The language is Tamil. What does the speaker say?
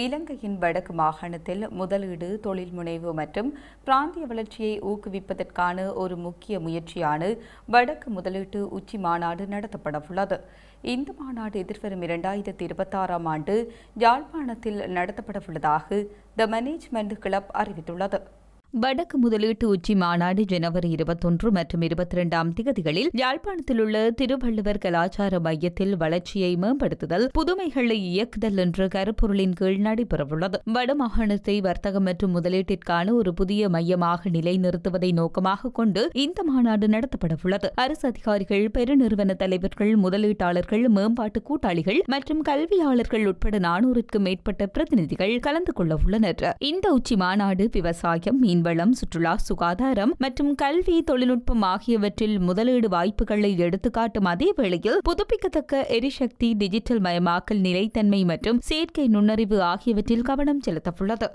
இலங்கையின் வடக்கு மாகாணத்தில் முதலீடு தொழில் முனைவு மற்றும் பிராந்திய வளர்ச்சியை ஊக்குவிப்பதற்கான ஒரு முக்கிய முயற்சியான வடக்கு முதலீட்டு உச்சி மாநாடு நடத்தப்படவுள்ளது. இந்த மாநாடு எதிர்வரும் இரண்டாயிரத்தி இருபத்தாறாம் ஆண்டு யாழ்ப்பாணத்தில் நடத்தப்படவுள்ளதாக த மேனேஜ்மெண்ட் கிளப் அறிவித்துள்ளது. வடக்கு முதலீட்டு உச்சி மாநாடு ஜனவரி இருபத்தொன்று மற்றும் இருபத்தி இரண்டாம் திகதிகளில் யாழ்ப்பாணத்தில் உள்ள திருவள்ளுவர் கலாச்சார மையத்தில் வளர்ச்சியை மேம்படுத்துதல் புதுமைகளை இயக்குதல் என்ற கருப்பொருளின் கீழ் நடைபெறவுள்ளது. வடமாகாணத்தை வர்த்தகம் மற்றும் முதலீட்டிற்கான ஒரு புதிய மையமாக நிலைநிறுத்துவதை நோக்கமாக கொண்டு இந்த மாநாடு நடத்தப்படவுள்ளது. அரசு அதிகாரிகள் பெருநிறுவன தலைவர்கள் முதலீட்டாளர்கள் மேம்பாட்டு கூட்டாளிகள் மற்றும் கல்வியாளர்கள் உட்பட நானூறுக்கும் மேற்பட்ட பிரதிநிதிகள் கலந்து கொள்ள உள்ளனர் இந்த உச்சி மாநாடு விவசாயம் மீன்வளம் சுற்றுலா சுகாதாரம் மற்றும் கல்வி தொழில்நுட்பம் ஆகியவற்றில் முதலீடு வாய்ப்புகளை எடுத்துக்காட்டும் அதே வேளையில் புதுப்பிக்கத்தக்க எரிசக்தி டிஜிட்டல் மயமாக்கல் நிலைத்தன்மை மற்றும் செயற்கை நுண்ணறிவு ஆகியவற்றில் கவனம் செலுத்தவுள்ளது.